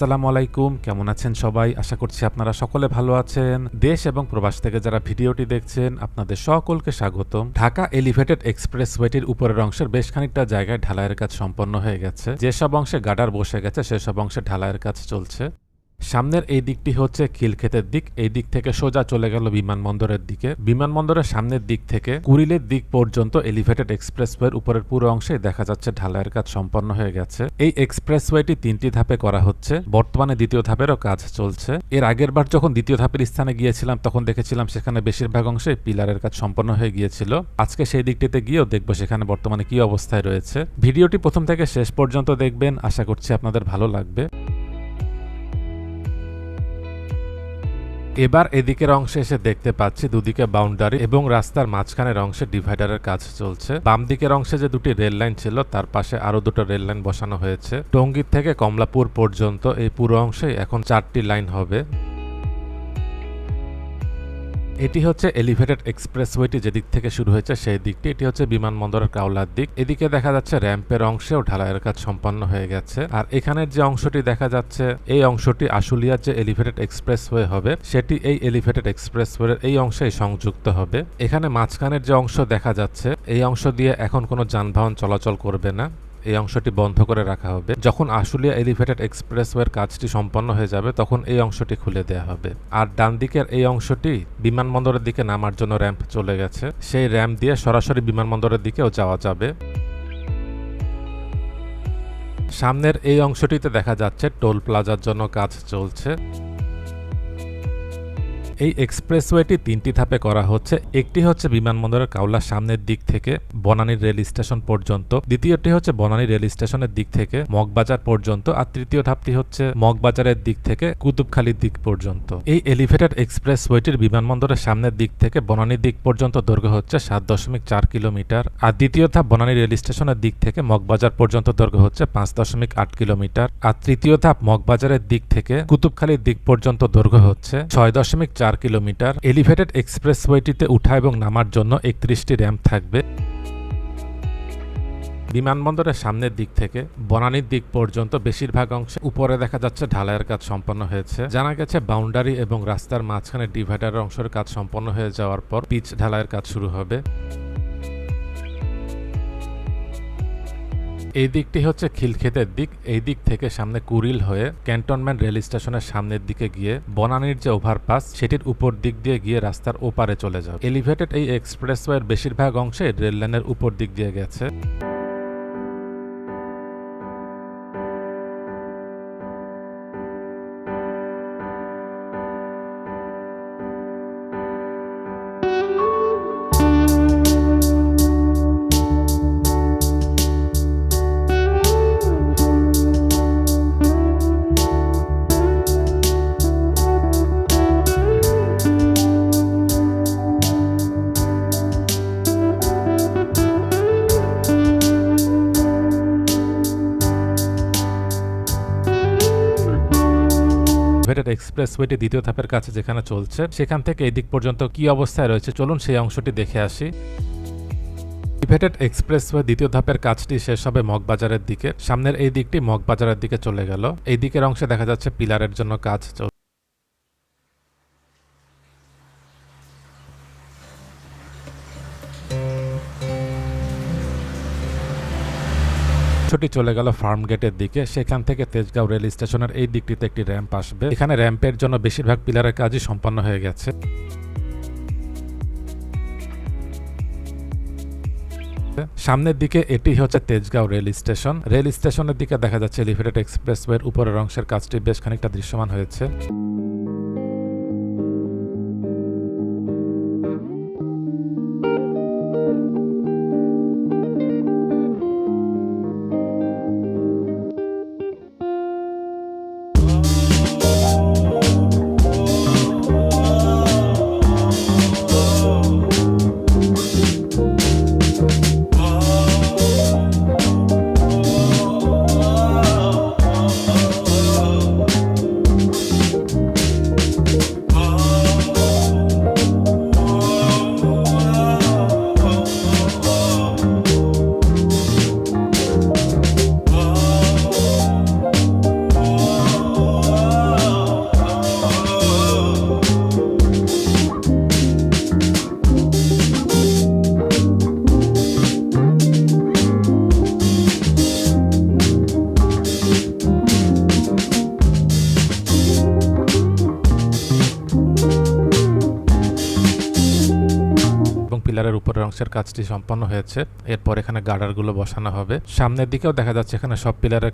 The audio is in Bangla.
আসসালামু আলাইকুম, কেমন আছেন সবাই? আশা করছি আপনারা সকলে ভালো আছেন। দেশ এবং প্রবাস থেকে যারা ভিডিওটি দেখছেন, আপনাদের সকলকে স্বাগতম। ঢাকা এলিভেটেড এক্সপ্রেস ওয়েটির উপরের অংশের বেশ খানিকটা জায়গায় ঢালাইয়ের কাজ সম্পন্ন হয়ে গেছে। যেসব অংশে গাডার বসে গেছে, সেসব অংশে ঢালাইয়ের কাজ চলছে। সামনের এই দিকটি হচ্ছে খিলক্ষেতের দিক। এই দিক থেকে সোজা চলে গেল বিমানবন্দরের দিকে। বিমানবন্দরের সামনের দিক থেকে কুড়িলের দিক পর্যন্ত এলিভেটেড এক্সপ্রেসওয়ের উপরের পুরো অংশে দেখা যাচ্ছে ঢালাইয়ের কাজ সম্পন্ন হয়ে গেছে। এই এক্সপ্রেসওয়েটি তিনটি ধাপে করা হচ্ছে। বর্তমানে দ্বিতীয় ধাপেরও কাজ চলছে। এর আগের বার যখন দ্বিতীয় ধাপের স্থানে গিয়েছিলাম, তখন দেখেছিলাম সেখানে বেশিরভাগ অংশে পিলারের কাজ সম্পন্ন হয়ে গিয়েছিল। আজকে সেই দিকটিতে গিয়েও দেখব সেখানে বর্তমানে কি অবস্থায় রয়েছে। ভিডিওটি প্রথম থেকে শেষ পর্যন্ত দেখবেন। আশা করছি আপনাদের ভালো লাগবে। এবার এদিকের অংশে এসে দেখতে পাচ্ছি দুদিকে বাউন্ডারি এবং রাস্তার মাঝখানের অংশে ডিভাইডারের কাজ চলছে। বাম দিকের অংশে যে দুটি রেল লাইন ছিল, তার পাশে আরও দুটো রেল লাইন বসানো হয়েছে। টঙ্গীর থেকে কমলাপুর পর্যন্ত এই পুরো অংশে এখন চারটি লাইন হবে। এটি হচ্ছে এলিভেটেড এক্সপ্রেসওয়েটি যেদিক থেকে শুরু হয়েছে সেই দিকটি। এটি হচ্ছে বিমানবন্দরের কাউলার দিক। এদিকে দেখা যাচ্ছে র্যাম্পের অংশেও ঢালাইয়ের কাজ সম্পন্ন হয়ে গেছে। আর এখানের যে অংশটি দেখা যাচ্ছে, এই অংশটি আশুলিয়ার যে এলিভেটেড এক্সপ্রেসওয়ে হবে, সেটি এই এলিভেটেড এক্সপ্রেসওয়ের এই অংশেই সংযুক্ত হবে। এখানে মাঝখানের যে অংশ দেখা যাচ্ছে, এই অংশ দিয়ে এখন কোনো যানবাহন চলাচল করবে না। এই অংশটি বন্ধ করে রাখা হবে। যখন আশুলিয়া এলিভেটেড এক্সপ্রেসওয়ের কাজটি সম্পন্ন হয়ে যাবে, তখন এই অংশটি খুলে দেওয়া হবে। আর ডান দিকের এই অংশটি বিমানবন্দরের দিকে নামার জন্য র্যাম্প চলে গেছে। সেই র্যাম্প দিয়ে সরাসরি বিমানবন্দরের দিকেও যাওয়া যাবে। সামনের এই অংশটিতে দেখা যাচ্ছে টোল প্লাজার জন্য কাজ চলছে। এই এক্সপ্রেসওয়েটি তিনটি ধাপে করা হচ্ছে। একটি হচ্ছে বিমানবন্দরের কাউলার সামনের দিক থেকে বনানীর রেল স্টেশন পর্যন্ত, দ্বিতীয়টি হচ্ছে বনানী রেল স্টেশনের দিক থেকে মগবাজার পর্যন্ত, আর তৃতীয় ধাপটি হচ্ছে মগবাজারের দিক থেকে কুতুবখালীর দিক পর্যন্ত। এই এলিভেটেড এক্সপ্রেসওয়েটির বিমানবন্দরের সামনের দিক থেকে বনানীর দিক পর্যন্ত দৈর্ঘ্য হচ্ছে সাত দশমিক চার কিলোমিটার, আর দ্বিতীয় ধাপ বনানী রেল স্টেশনের দিক থেকে মগবাজার পর্যন্ত দৈর্ঘ্য হচ্ছে পাঁচ দশমিক আট কিলোমিটার, আর তৃতীয় ধাপ মগবাজারের দিক থেকে কুতুবখালীর দিক পর্যন্ত দৈর্ঘ্য হচ্ছে ছয় দশমিক চার কিলোমিটার। এলিভেটেড এক্সপ্রেসওয়েটিতে উঠা এবং নামার জন্য একত্রিশটি র্যাম্প থাকবে। বিমানবন্দরের সামনের দিক থেকে বনানীর দিক পর্যন্ত বেশিরভাগ অংশে উপরে দেখা যাচ্ছে ঢালাইয়ের কাজ সম্পন্ন হয়েছে। জানা গেছে বাউন্ডারি এবং রাস্তার মাঝখানে ডিভাইডারের অংশের কাজ সম্পন্ন হয়ে যাওয়ার পর পিচ ঢালাইয়ের কাজ শুরু হবে। এই দিকটি হচ্ছে খিলক্ষেতের দিক। এই দিক থেকে সামনে কুরিল হয়ে ক্যান্টনমেন্ট রেল স্টেশনের সামনের দিকে গিয়ে বনানীর যে ওভারপাস, সেটির উপর দিক দিয়ে গিয়ে রাস্তার ওপারে চলে যাবে এলিভেটেড এই এক্সপ্রেসওয়ের বেশিরভাগ অংশে রেল লাইনের উপর দিক দিয়ে গেছে। এক্সপ্রেসওয়েটি দ্বিতীয় ধাপের কাছে যেখানে চলছে, সেখান থেকে এই দিক পর্যন্ত কি অবস্থায় রয়েছে চলুন সেই অংশটি দেখে আসি। এলিভেটেড এক্সপ্রেসওয়ে দ্বিতীয় ধাপের কাজটি শেষ হবে মগবাজারের দিকে। সামনের এই দিকটি মগবাজারের দিকে চলে গেল। এই দিকের অংশে দেখা যাচ্ছে পিলারের জন্য কাজ চলছে। ছুটি চলে গেল ফার্ম গেটের দিকে। সেখান থেকে তেজগাঁও রেল স্টেশনের এই দিকটিতে একটি র্যাম্প আসবে। এখানে র্যাম্পের জন্য বেশিরভাগ পিলারের কাজই সম্পন্ন হয়ে গেছে। সামনের দিকে এটি হচ্ছে তেজগাঁও রেল স্টেশন। রেল স্টেশনের দিকে দেখা যাচ্ছে এলিভেটেড এক্সপ্রেসওয়ের উপরের অংশের কাজটি বেশ খানিকটা দৃশ্যমান হয়েছে। উপরের অংশের কাজটি সম্পন্ন হয়েছে। এরপর এখানে গার্ডারগুলো বসানো হবে। সামনের দিকেও দেখা যাচ্ছে এখানে সব পিলারের